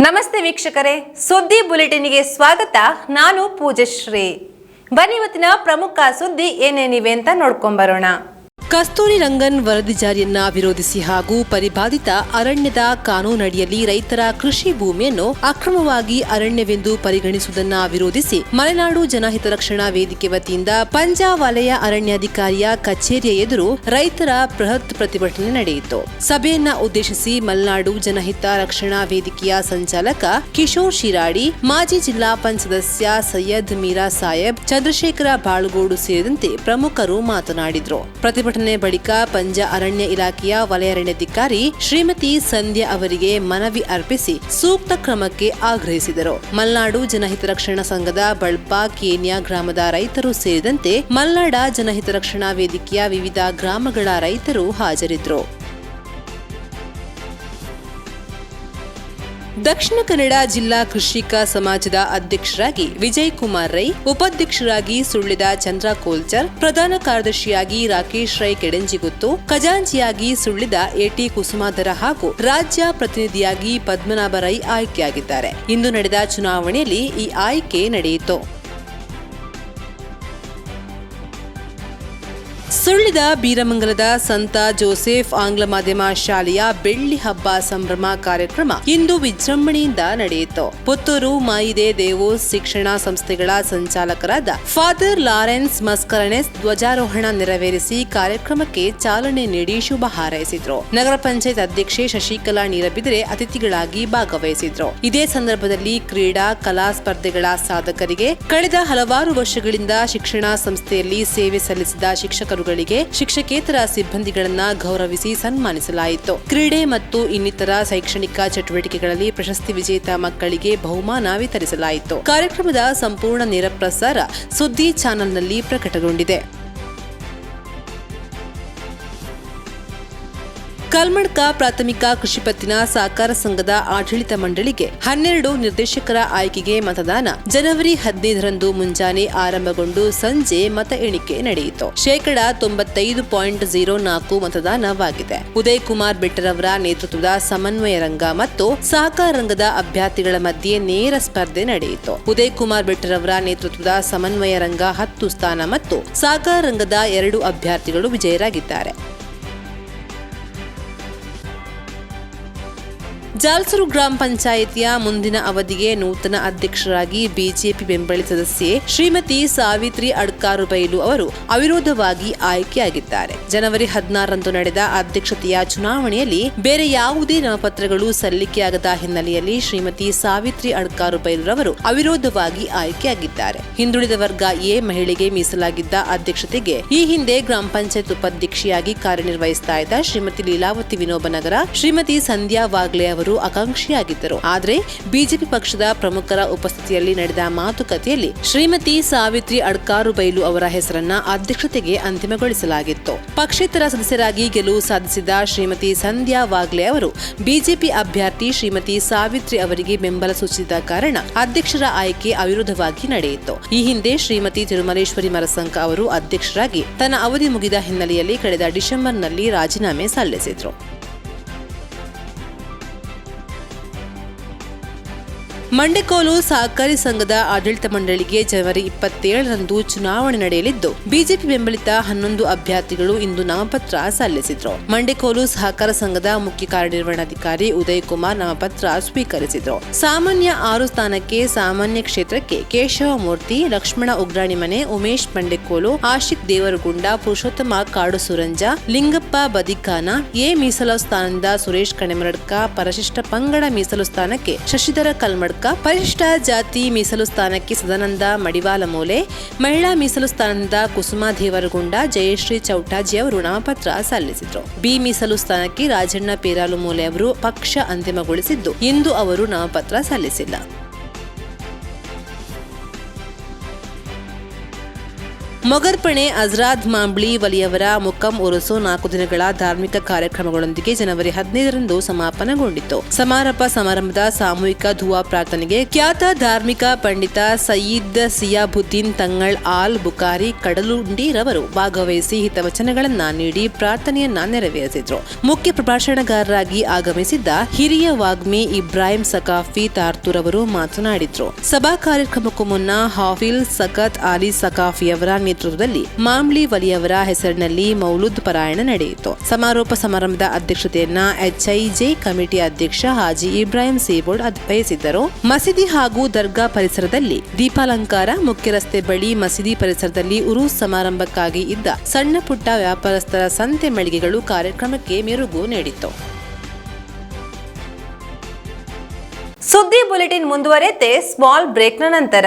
ನಮಸ್ತೆ ವೀಕ್ಷಕರೇ ಸುದ್ದಿ ಬುಲೆಟಿನ್ಗೆ ಸ್ವಾಗತ. ನಾನು ಪೂಜಶ್ರೀ. ಬನ್ನಿ ಇವತ್ತಿನ ಪ್ರಮುಖ ಸುದ್ದಿ ಏನೇನಿವೆ ಅಂತ ನೋಡ್ಕೊಂಬರೋಣ. ಕಸ್ತೂರಿ ರಂಗನ್ ವರದಿ ಜಾರಿಯನ್ನ ವಿರೋಧಿಸಿ ಹಾಗೂ ಪರಿಬಾಧಿತ ಅರಣ್ಯದ ಕಾನೂನಡಿಯಲ್ಲಿ ರೈತರ ಕೃಷಿ ಭೂಮಿಯನ್ನು ಅಕ್ರಮವಾಗಿ ಅರಣ್ಯವೆಂದು ಪರಿಗಣಿಸುವುದನ್ನ ವಿರೋಧಿಸಿ ಮಲೆನಾಡು ಜನಹಿತ ರಕ್ಷಣಾ ವೇದಿಕೆ ವತಿಯಿಂದ ಪಂಜಾಬ್ ವಲಯ ಅರಣ್ಯಾಧಿಕಾರಿಯ ಕಚೇರಿಯ ಎದುರು ರೈತರ ಬೃಹತ್ ಪ್ರತಿಭಟನೆ ನಡೆಯಿತು. ಸಭೆಯನ್ನ ಉದ್ದೇಶಿಸಿ ಮಲೆನಾಡು ಜನಹಿತ ರಕ್ಷಣಾ ವೇದಿಕೆಯ ಸಂಚಾಲಕ ಕಿಶೋರ್ ಶಿರಾಡಿ, ಮಾಜಿ ಜಿಲ್ಲಾ ಪಂಚ್ ಸದಸ್ಯ ಸೈಯದ್ ಮೀರಾ ಸಾಹೇಬ್, ಚಂದ್ರಶೇಖರ ಬಾಳುಗೋಡು ಸೇರಿದಂತೆ ಪ್ರಮುಖರು ಮಾತನಾಡಿದರು. ಪ್ರತಿಭಟನೆ ಬಳಿಕ ಪಂಜ ಅರಣ್ಯ ಇಲಾಖೆಯ ವಲಯ ಅರಣ್ಯಾಧಿಕಾರಿ ಶ್ರೀಮತಿ ಸಂಧ್ಯಾ ಅವರಿಗೆ ಮನವಿ ಅರ್ಪಿಸಿ ಸೂಕ್ತ ಕ್ರಮಕ್ಕೆ ಆಗ್ರಹಿಸಿದರು. ಮಲ್ನಾಡು ಜನಹಿತರಕ್ಷಣಾ ಸಂಘದ ಬಳ್ಪ ಕೇನ್ಯಾ ಗ್ರಾಮದ ರೈತರು ಸೇರಿದಂತೆ ಮಲ್ನಾಡ ಜನಹಿತರಕ್ಷಣಾ ವೇದಿಕೆಯ ವಿವಿಧ ಗ್ರಾಮಗಳ ರೈತರು ಹಾಜರಿದ್ದರು. ದಕ್ಷಿಣ ಕನ್ನಡ ಜಿಲ್ಲಾ ಕೃಷಿಕ ಸಮಾಜದ ಅಧ್ಯಕ್ಷರಾಗಿ ವಿಜಯ್ ಕುಮಾರ್ ರೈ, ಉಪಾಧ್ಯಕ್ಷರಾಗಿ ಸುಳ್ಳಿದ ಚಂದ್ರ ಕೋಲ್ಚರ್ ಪ್ರಧಾನ ಕಾರ್ಯದರ್ಶಿಯಾಗಿ ರಾಕೇಶ್ ರೈ ಕೆಡೆಂಜಿಗುತ್ತು, ಖಜಾಂಚಿಯಾಗಿ ಸುಳ್ಳಿದ ಎಟಿ ಕುಸುಮಾಧರ ಹಾಗೂ ರಾಜ್ಯ ಪ್ರತಿನಿಧಿಯಾಗಿ ಪದ್ಮನಾಭ ರೈ ಆಯ್ಕೆಯಾಗಿದ್ದಾರೆ. ಇಂದು ನಡೆದ ಚುನಾವಣೆಯಲ್ಲಿ ಈ ಆಯ್ಕೆ ನಡೆಯಿತು. ಸುಳ್ಳಿದ ಬೀರಮಂಗಲದ ಸಂತ ಜೋಸೆಫ್ ಆಂಗ್ಲ ಮಾಧ್ಯಮ ಶಾಲೆಯ ಬೆಳ್ಳಿ ಹಬ್ಬ ಸಂಭ್ರಮ ಕಾರ್ಯಕ್ರಮ ಇಂದು ವಿಜೃಂಭಣೆಯಿಂದ ನಡೆಯಿತು. ಪುತ್ತೂರು ಮಾಯಿದೆ ದೇವೋಸ್ ಶಿಕ್ಷಣ ಸಂಸ್ಥೆಗಳ ಸಂಚಾಲಕರಾದ ಫಾದರ್ ಲಾರೆನ್ಸ್ ಮಸ್ಕರನೆಸ್ ಧ್ವಜಾರೋಹಣ ನೆರವೇರಿಸಿ ಕಾರ್ಯಕ್ರಮಕ್ಕೆ ಚಾಲನೆ ನೀಡಿ ಶುಭ ಹಾರೈಸಿದ್ರು. ನಗರ ಪಂಚಾಯತ್ ಅಧ್ಯಕ್ಷೆ ಶಶಿಕಲಾ ನೀರಬಿದ್ರೆ ಅತಿಥಿಗಳಾಗಿ ಭಾಗವಹಿಸಿದ್ರು. ಇದೇ ಸಂದರ್ಭದಲ್ಲಿ ಕ್ರೀಡಾ, ಕಲಾ ಸ್ಪರ್ಧೆಗಳ ಸಾಧಕರಿಗೆ ಕಳೆದ ಹಲವಾರು ವರ್ಷಗಳಿಂದ ಶಿಕ್ಷಣ ಸಂಸ್ಥೆಯಲ್ಲಿ ಸೇವೆ ಸಲ್ಲಿಸಿದ ಶಿಕ್ಷಕರುಗಳಿಗೆ ಶಿಕ್ಷಕೇತರ ಸಿಬ್ಬಂದಿಗಳನ್ನ ಗೌರವಿಸಿ ಸನ್ಮಾನಿಸಲಾಯಿತು. ಕ್ರೀಡೆ ಮತ್ತು ಇನ್ನಿತರ ಶೈಕ್ಷಣಿಕ ಚಟುವಟಿಕೆಗಳಲ್ಲಿ ಪ್ರಶಸ್ತಿ ವಿಜೇತ ಮಕ್ಕಳಿಗೆ ಬಹುಮಾನ ವಿತರಿಸಲಾಯಿತು. ಕಾರ್ಯಕ್ರಮದ ಸಂಪೂರ್ಣ ನೇರ ಪ್ರಸಾರ ಸುದ್ದಿ ಚಾನೆಲ್ನಲ್ಲಿ ಪ್ರಕಟಗೊಂಡಿದೆ. ಕಲ್ಮಡ್ಕ ಪ್ರಾಥಮಿಕ ಕೃಷಿ ಪತ್ತಿನ ಸಹಕಾರ ಸಂಘದ ಆಡಳಿತ ಮಂಡಳಿಗೆ ಹನ್ನೆರಡು ನಿರ್ದೇಶಕರ ಆಯ್ಕೆಗೆ ಮತದಾನ. ಜನವರಿ ಹದಿನೈದರಂದು ಮುಂಜಾನೆ ಆರಂಭಗೊಂಡು ಸಂಜೆ ಮತ ಎಣಿಕೆ ನಡೆಯಿತು. ಶೇಕಡ ತೊಂಬತ್ತೈದು ಪಾಯಿಂಟ್ ಜೀರೋ ನಾಲ್ಕು ಮತದಾನವಾಗಿದೆ. ಉದಯ್ ಕುಮಾರ್ ಬೆಟ್ಟರವರ ನೇತೃತ್ವದ ಸಮನ್ವಯ ರಂಗ ಮತ್ತು ಸಹಕಾರ ರಂಗದ ಅಭ್ಯರ್ಥಿಗಳ ಮಧ್ಯೆ ನೇರ ಸ್ಪರ್ಧೆ ನಡೆಯಿತು. ಉದಯ್ ಕುಮಾರ್ ಬೆಟ್ಟರವರ ನೇತೃತ್ವದ ಸಮನ್ವಯ ರಂಗ ಹತ್ತು ಸ್ಥಾನ ಮತ್ತು ಸಹಕಾರ ರಂಗದ ಎರಡು ಅಭ್ಯರ್ಥಿಗಳು ವಿಜಯರಾಗಿದ್ದಾರೆ. ಜಾಲ್ಸೂರು ಗ್ರಾಮ ಪಂಚಾಯಿತಿಯ ಮುಂದಿನ ಅವಧಿಗೆ ನೂತನ ಅಧ್ಯಕ್ಷರಾಗಿ ಬಿಜೆಪಿ ಬೆಂಬಲಿ ಸದಸ್ಯೆ ಶ್ರೀಮತಿ ಸಾವಿತ್ರಿ ಅಡ್ಕಾರು ಬೈಲು ಅವರು ಅವಿರೋಧವಾಗಿ ಆಯ್ಕೆಯಾಗಿದ್ದಾರೆ. ಜನವರಿ ಹದಿನಾರರಂದು ನಡೆದ ಅಧ್ಯಕ್ಷತೆಯ ಚುನಾವಣೆಯಲ್ಲಿ ಬೇರೆ ಯಾವುದೇ ನಾಮಪತ್ರಗಳು ಸಲ್ಲಿಕೆಯಾಗದ ಹಿನ್ನೆಲೆಯಲ್ಲಿ ಶ್ರೀಮತಿ ಸಾವಿತ್ರಿ ಅಡ್ಕಾರು ಬೈಲುರವರು ಅವಿರೋಧವಾಗಿ ಆಯ್ಕೆಯಾಗಿದ್ದಾರೆ. ಹಿಂದುಳಿದ ವರ್ಗ ಎ ಮಹಿಳೆಗೆ ಮೀಸಲಾಗಿದ್ದ ಅಧ್ಯಕ್ಷತೆಗೆ ಈ ಹಿಂದೆ ಗ್ರಾಮ ಪಂಚಾಯತ್ ಉಪಾಧ್ಯಕ್ಷೆಯಾಗಿ ಕಾರ್ಯನಿರ್ವಹಿಸ್ತಾ ಇದ್ದ ಶ್ರೀಮತಿ ಲೀಲಾವತಿ ವಿನೋಬನಗರ, ಶ್ರೀಮತಿ ಸಂಧ್ಯಾ ವಾಗ್ಲೆ ಅವರು ಆಕಾಂಕ್ಷಿಯಾಗಿದ್ದರು. ಆದರೆ ಬಿಜೆಪಿ ಪಕ್ಷದ ಪ್ರಮುಖರ ಉಪಸ್ಥಿತಿಯಲ್ಲಿ ನಡೆದ ಮಾತುಕತೆಯಲ್ಲಿ ಶ್ರೀಮತಿ ಸಾವಿತ್ರಿ ಅಡ್ಕಾರು ಬೈಲು ಅವರ ಹೆಸರನ್ನ ಅಧ್ಯಕ್ಷತೆಗೆ ಅಂತಿಮಗೊಳಿಸಲಾಗಿತ್ತು. ಪಕ್ಷೇತರ ಸದಸ್ಯರಾಗಿ ಗೆಲುವು ಸಾಧಿಸಿದ ಶ್ರೀಮತಿ ಸಂಧ್ಯಾ ವಾಗ್ಲೆ ಅವರು ಬಿಜೆಪಿ ಅಭ್ಯರ್ಥಿ ಶ್ರೀಮತಿ ಸಾವಿತ್ರಿ ಅವರಿಗೆ ಬೆಂಬಲ ಸೂಚಿಸಿದ ಕಾರಣ ಅಧ್ಯಕ್ಷರ ಆಯ್ಕೆ ಅವಿರೋಧವಾಗಿ ನಡೆಯಿತು. ಈ ಹಿಂದೆ ಶ್ರೀಮತಿ ತಿರುಮಲೇಶ್ವರಿ ಮರಸಂಕ ಅವರು ಅಧ್ಯಕ್ಷರಾಗಿ ತನ್ನ ಅವಧಿ ಮುಗಿದ ಹಿನ್ನೆಲೆಯಲ್ಲಿ ಕಳೆದ ಡಿಸೆಂಬರ್ನಲ್ಲಿ ರಾಜೀನಾಮೆ ಸಲ್ಲಿಸಿದ್ರು. ಮಂಡೆಕೋಲು ಸಹಕಾರಿ ಸಂಘದ ಆಡಳಿತ ಮಂಡಳಿಗೆ ಜನವರಿ ಇಪ್ಪತ್ತೇಳರಂದು ಚುನಾವಣೆ ನಡೆಯಲಿದ್ದು, ಬಿಜೆಪಿ ಬೆಂಬಲಿತ ಹನ್ನೊಂದು ಅಭ್ಯರ್ಥಿಗಳು ಇಂದು ನಾಮಪತ್ರ ಸಲ್ಲಿಸಿದ್ರು. ಮಂಡೆಕೋಲು ಸಹಕಾರ ಸಂಘದ ಮುಖ್ಯ ಕಾರ್ಯನಿರ್ವಹಣಾಧಿಕಾರಿ ಉದಯ್ ಕುಮಾರ್ ನಾಮಪತ್ರ ಸ್ವೀಕರಿಸಿದ್ರು. ಸಾಮಾನ್ಯ ಆರು ಸ್ಥಾನಕ್ಕೆ ಸಾಮಾನ್ಯ ಕ್ಷೇತ್ರಕ್ಕೆ ಕೇಶವ ಮೂರ್ತಿ ಲಕ್ಷ್ಮಣ ಉಗ್ರಾಣಿ ಮನೆ, ಉಮೇಶ್ ಮಂಡೆಕೋಲು ಆಶಿಕ್ ದೇವರಗುಂಡ, ಪುರುಷೋತ್ತಮ ಕಾಡು ಸುರಂಜ, ಲಿಂಗಪ್ಪ ಬದಿಕಾನ, ಎ ಮೀಸಲು ಸ್ಥಾನದಿಂದ ಸುರೇಶ್ ಕಣೆಮರಡ್ಕ, ಪರಿಶಿಷ್ಟ ಪಂಗಡ ಮೀಸಲು ಸ್ಥಾನಕ್ಕೆ ಶಶಿಧರ ಕಲ್ಮಡ್ಕ ಪರಿಶಿಷ್ಟ ಜಾತಿ ಮೀಸಲು ಸ್ಥಾನಕ್ಕೆ ಸದಾನಂದ ಮಡಿವಾಲ ಮೂಲೆ, ಮಹಿಳಾ ಮೀಸಲು ಸ್ಥಾನದಿಂದ ಕುಸುಮಾ ದೇವರಗುಂಡ ಜಯಶ್ರೀ ಚೌಟಾಜಿ ಅವರು ನಾಮಪತ್ರ ಸಲ್ಲಿಸಿದರು. ಬಿ ಮೀಸಲು ಸ್ಥಾನಕ್ಕೆ ರಾಜಣ್ಣ ಪೇರಾಲು ಮೂಲೆ ಅವರು ಪಕ್ಷ ಅಂತಿಮಗೊಳಿಸಿದ್ದು. ಇಂದು ಅವರು ನಾಮಪತ್ರ ಸಲ್ಲಿಸಿಲ್ಲ. ಮೊಗರ್ಪಣೆ ಅಜ್ರಾದ್ ಮಾಂಬ್ಳಿ ವಲಿಯವರ ಮುಕ್ಕಂ ಉರುಸು ನಾಲ್ಕು ದಿನಗಳ ಧಾರ್ಮಿಕ ಕಾರ್ಯಕ್ರಮಗಳೊಂದಿಗೆ ಜನವರಿ ಹದಿನೈದರಂದು ಸಮಾಪನಗೊಂಡಿತು ಸಮಾರಂಭ ಸಮಾರಂಭದ ಸಾಮೂಹಿಕ ಧುವಾ ಪ್ರಾರ್ಥನೆಗೆ ಖ್ಯಾತ ಧಾರ್ಮಿಕ ಪಂಡಿತ ಸಯೀದ್ ಸಿಯಾಬುದ್ದೀನ್ ತಂಗಳ್ ಆಲ್ ಬುಕಾರಿ ಕಡಲುಂಡಿರವರು ಭಾಗವಹಿಸಿ ಹಿತವಚನಗಳನ್ನ ನೀಡಿ ಪ್ರಾರ್ಥನೆಯನ್ನ ನೆರವೇರಿಸಿದ್ರು. ಮುಖ್ಯ ಪ್ರಭಾಷಣಗಾರರಾಗಿ ಆಗಮಿಸಿದ್ದ ಹಿರಿಯ ವಾಗ್ಮಿ ಇಬ್ರಾಹಿಂ ಸಕಾಫಿ ತಾರ್ತೂರ್ ಅವರು ಮಾತನಾಡಿದ್ರು. ಸಭಾ ಕಾರ್ಯಕ್ರಮಕ್ಕೂ ಮುನ್ನ ಹಾಫಿಲ್ ಸಕತ್ ಅಲಿ ಸಕಾಫಿಯವರ ನೇತೃತ್ವದಲ್ಲಿ ಮಾಮ್ಲಿ ವಲಿಯವರ ಹೆಸರಿನಲ್ಲಿ ಮೌಲುದ್ ಪಾರಾಯಣ ನಡೆಯಿತು. ಸಮಾರೋಪ ಸಮಾರಂಭದ ಅಧ್ಯಕ್ಷತೆಯನ್ನ ಎಚ್ಐಜೆ ಕಮಿಟಿ ಅಧ್ಯಕ್ಷ ಹಾಜಿ ಇಬ್ರಾಹಿಂ ಸೇಬೋರ್ಡ್ ವಹಿಸಿದ್ದರು ಮಸೀದಿ ಹಾಗೂ ದರ್ಗಾ ಪರಿಸರದಲ್ಲಿ ದೀಪಾಲಂಕಾರ, ಮುಖ್ಯ ರಸ್ತೆ ಬಳಿ ಮಸೀದಿ ಪರಿಸರದಲ್ಲಿ ಉರೂಸ್ ಸಮಾರಂಭಕ್ಕಾಗಿ ಇದ್ದ ಸಣ್ಣ ಪುಟ್ಟ ವ್ಯಾಪಾರಸ್ಥರ ಸಂತೆ ಮಳಿಗೆಗಳು ಕಾರ್ಯಕ್ರಮಕ್ಕೆ ಮೆರುಗು ನೀಡಿತು ಸುದ್ದಿ ಬುಲೆಟಿನ್ ಮುಂದುವರೆತೆ, ಸ್ಮಾಲ್ ಬ್ರೇಕ್ನ ನಂತರ.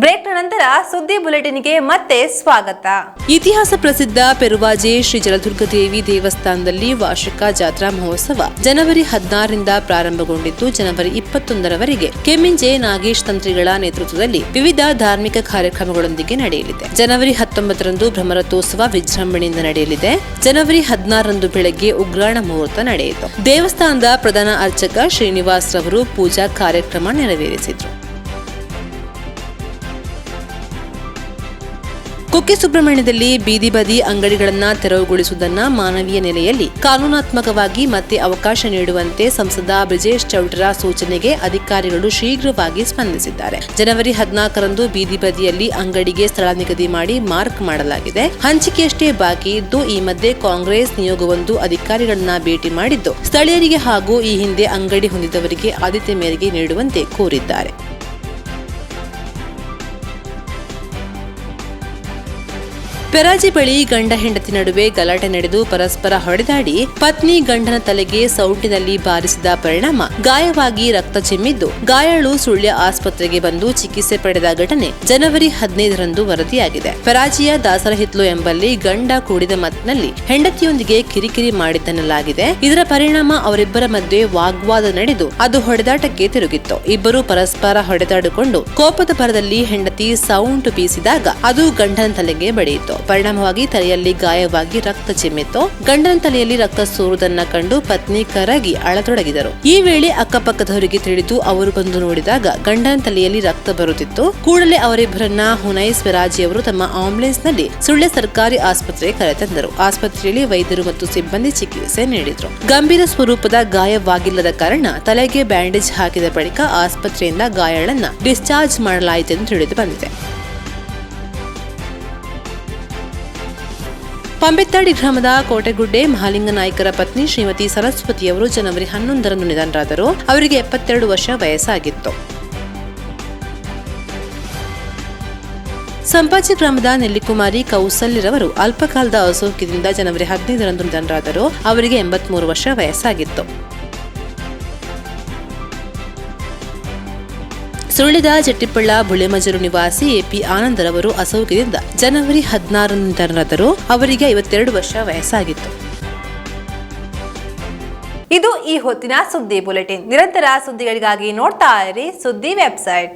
ಬ್ರೇಕ್ನ ನಂತರ ಸುದ್ದಿ ಬುಲೆಟಿನ್ಗೆ ಮತ್ತೆ ಸ್ವಾಗತ. ಇತಿಹಾಸ ಪ್ರಸಿದ್ಧ ಪೆರುವಾಜೆ ಶ್ರೀ ಜಲದುರ್ಗ ದೇವಿ ದೇವಸ್ಥಾನದಲ್ಲಿ ವಾರ್ಷಿಕ ಜಾತ್ರಾ ಮಹೋತ್ಸವ ಜನವರಿ ಹದಿನಾರರಿಂದ ಪ್ರಾರಂಭಗೊಂಡಿದ್ದು ಜನವರಿ ಇಪ್ಪತ್ತೊಂದರವರೆಗೆ. ಕೆಮ್ಮಿಂಜೆ ನಾಗೇಶ್ ತಂತ್ರಿಗಳ ನೇತೃತ್ವದಲ್ಲಿ ವಿವಿಧ ಧಾರ್ಮಿಕ ಕಾರ್ಯಕ್ರಮಗಳೊಂದಿಗೆ ನಡೆಯಲಿದೆ. ಜನವರಿ ಹತ್ತೊಂಬತ್ತರಂದು ಭ್ರಮರಥೋತ್ಸವ ವಿಜೃಂಭಣೆಯಿಂದ ನಡೆಯಲಿದೆ. ಜನವರಿ ಹದಿನಾರರಂದು ಬೆಳಗ್ಗೆ ಉಗ್ರಾಣ ಮುಹೂರ್ತ ನಡೆಯಿತು. ದೇವಸ್ಥಾನದ ಪ್ರಧಾನ ಅರ್ಚಕ ಶ್ರೀನಿವಾಸ್ ರವರು ಪೂಜಾ ಕಾರ್ಯಕ್ರಮ ನೆರವೇರಿಸಿದ್ರು. ಕುಕ್ಕೆ ಸುಬ್ರಹ್ಮಣ್ಯದಲ್ಲಿ ಬೀದಿ ಬದಿ ಅಂಗಡಿಗಳನ್ನ ತೆರವುಗೊಳಿಸುವುದನ್ನ ಮಾನವೀಯ ನೆಲೆಯಲ್ಲಿ ಕಾನೂನಾತ್ಮಕವಾಗಿ ಮತ್ತೆ ಅವಕಾಶ ನೀಡುವಂತೆ ಸಂಸದ ಬ್ರಿಜೇಶ್ ಚೌಟರ ಸೂಚನೆಗೆ ಅಧಿಕಾರಿಗಳು ಶೀಘ್ರವಾಗಿ ಸ್ಪಂದಿಸಿದ್ದಾರೆ. ಜನವರಿ ಹದಿನಾಲ್ಕರಂದು ಬೀದಿ ಬದಿಯಲ್ಲಿ ಅಂಗಡಿಗೆ ಸ್ಥಳ ನಿಗದಿ ಮಾಡಿ ಮಾರ್ಕ್ ಮಾಡಲಾಗಿದೆ. ಹಂಚಿಕೆಯಷ್ಟೇ ಬಾಕಿ ಇದ್ದು ಈ ಮಧ್ಯೆ ಕಾಂಗ್ರೆಸ್ ನಿಯೋಗವೊಂದು ಅಧಿಕಾರಿಗಳನ್ನ ಭೇಟಿ ಮಾಡಿದ್ದು, ಸ್ಥಳೀಯರಿಗೆ ಹಾಗೂ ಈ ಹಿಂದೆ ಅಂಗಡಿ ಹೊಂದಿದವರಿಗೆ ಆದ್ಯತೆ ಮೇರೆಗೆ ನೀಡುವಂತೆ ಕೋರಿದ್ದಾರೆ. ಪೆರಾಜಿ ಬಳಿ ಗಂಡ ಹೆಂಡತಿ ನಡುವೆ ಗಲಾಟೆ ನಡೆದು ಪರಸ್ಪರ ಹೊಡೆದಾಡಿ ಪತ್ನಿ ಗಂಡನ ತಲೆಗೆ ಸೌಟಿನಲ್ಲಿ ಬಾರಿಸಿದ ಪರಿಣಾಮ ಗಾಯವಾಗಿ ರಕ್ತ ಚಿಮ್ಮಿದ್ದು ಗಾಯಾಳು ಸುಳ್ಯ ಆಸ್ಪತ್ರೆಗೆ ಬಂದು ಚಿಕಿತ್ಸೆ ಪಡೆದ ಘಟನೆ ಜನವರಿ ಹದಿನೈದರಂದು ವರದಿಯಾಗಿದೆ. ಪರಾಜಿಯ ದಾಸರಹಿತ್ಲು ಎಂಬಲ್ಲಿ ಗಂಡ ಕೂಡಿದ ಮತ್ತಿನಲ್ಲಿ ಹೆಂಡತಿಯೊಂದಿಗೆ ಕಿರಿಕಿರಿ ಮಾಡಿದ್ದೆನ್ನಲಾಗಿದೆ. ಇದರ ಪರಿಣಾಮ ಅವರಿಬ್ಬರ ಮಧ್ಯೆ ವಾಗ್ವಾದ ನಡೆದು ಅದು ಹೊಡೆದಾಟಕ್ಕೆ ತಿರುಗಿತ್ತು. ಇಬ್ಬರು ಪರಸ್ಪರ ಹೊಡೆದಾಡಿಕೊಂಡು ಕೋಪದ ಪರದಲ್ಲಿ ಹೆಂಡತಿ ಸೌಂಡ್ ಬೀಸಿದಾಗ ಅದು ಗಂಡನ ತಲೆಗೆ ಬಡಿಯಿತು. ಪರಿಣಾಮವಾಗಿ ತಲೆಯಲ್ಲಿ ಗಾಯವಾಗಿ ರಕ್ತ ಚಿಮ್ಮಿತ್ತು. ಗಂಡನ ತಲೆಯಲ್ಲಿ ರಕ್ತ ಸೋರುವುದನ್ನ ಕಂಡು ಪತ್ನಿ ಕರಗಿ ಅಳತೊಡಗಿದರು. ಈ ವೇಳೆ ಅಕ್ಕಪಕ್ಕದವರಿಗೆ ತಿಳಿದು ಅವರು ಬಂದು ನೋಡಿದಾಗ ಗಂಡನ ತಲೆಯಲ್ಲಿ ರಕ್ತ ಬರುತ್ತಿತ್ತು. ಕೂಡಲೇ ಅವರಿಬ್ಬರನ್ನ ಹುನೈ ಫೆರಾಜಿ ಅವರು ತಮ್ಮ ಆಂಬುಲೆನ್ಸ್ನಲ್ಲಿ ಸುಳ್ಯ ಸರ್ಕಾರಿ ಆಸ್ಪತ್ರೆಗೆ ಕರೆತಂದರು. ಆಸ್ಪತ್ರೆಯಲ್ಲಿ ವೈದ್ಯರು ಮತ್ತು ಸಿಬ್ಬಂದಿ ಚಿಕಿತ್ಸೆ ನೀಡಿದರು. ಗಂಭೀರ ಸ್ವರೂಪದ ಗಾಯವಾಗಿಲ್ಲದ ಕಾರಣ ತಲೆಗೆ ಬ್ಯಾಂಡೇಜ್ ಹಾಕಿದ ಬಳಿಕ ಆಸ್ಪತ್ರೆಯಿಂದ ಗಾಯಾಳನ್ನ ಡಿಸ್ಚಾರ್ಜ್ ಮಾಡಲಾಯಿತೆಂದು ತಿಳಿದು ಬಂದಿದೆ. ಪಂಬೆತ್ತಾಡಿ ಗ್ರಾಮದ ಕೋಟೆಗುಡ್ಡೆ ಮಹಾಲಿಂಗ ನಾಯಕರ ಪತ್ನಿ ಶ್ರೀಮತಿ ಸರಸ್ವತಿಯವರು ಜನವರಿ ಹನ್ನೊಂದರಂದು ನಿಧನರಾದರು. ಅವರಿಗೆ ಎಪ್ಪತ್ತೆರಡು ವರ್ಷ ವಯಸ್ಸಾಗಿತ್ತು. ಸಂಪಾಜಿ ಗ್ರಾಮದ ನೆಲ್ಲಿಕುಮಾರಿ ಕೌಸಲ್ಯರವರು ಅಲ್ಪಕಾಲದ ಅಸೌಖ್ಯದಿಂದ ಜನವರಿ ಹದಿನೈದರಂದು ನಿಧನರಾದರು. ಅವರಿಗೆ ಎಂಬತ್ಮೂರು ವರ್ಷ ವಯಸ್ಸಾಗಿತ್ತು. ಸುಳ್ಳಿದ ಜಟ್ಟಿಪ್ಪಳ್ಳ ಬುಳೆಮಜರು ನಿವಾಸಿ ಎಪಿ ಆನಂದರವರು ಅಸೌಖ್ಯದಿಂದ ಜನವರಿ ಹದಿನಾರರಂದು ನಿಧನರಾದರು ಅವರಿಗೆ ಐವತ್ತೆರಡು ವರ್ಷ ವಯಸ್ಸಾಗಿತ್ತು. ಇದು ಈ ಹೊತ್ತಿನ ಸುದ್ದಿ ಬುಲೆಟಿನ್. ನಿರಂತರ ಸುದ್ದಿಗಳಿಗಾಗಿ ನೋಡ್ತಾ ಇರಿ ಸುದ್ದಿ ವೆಬ್ಸೈಟ್.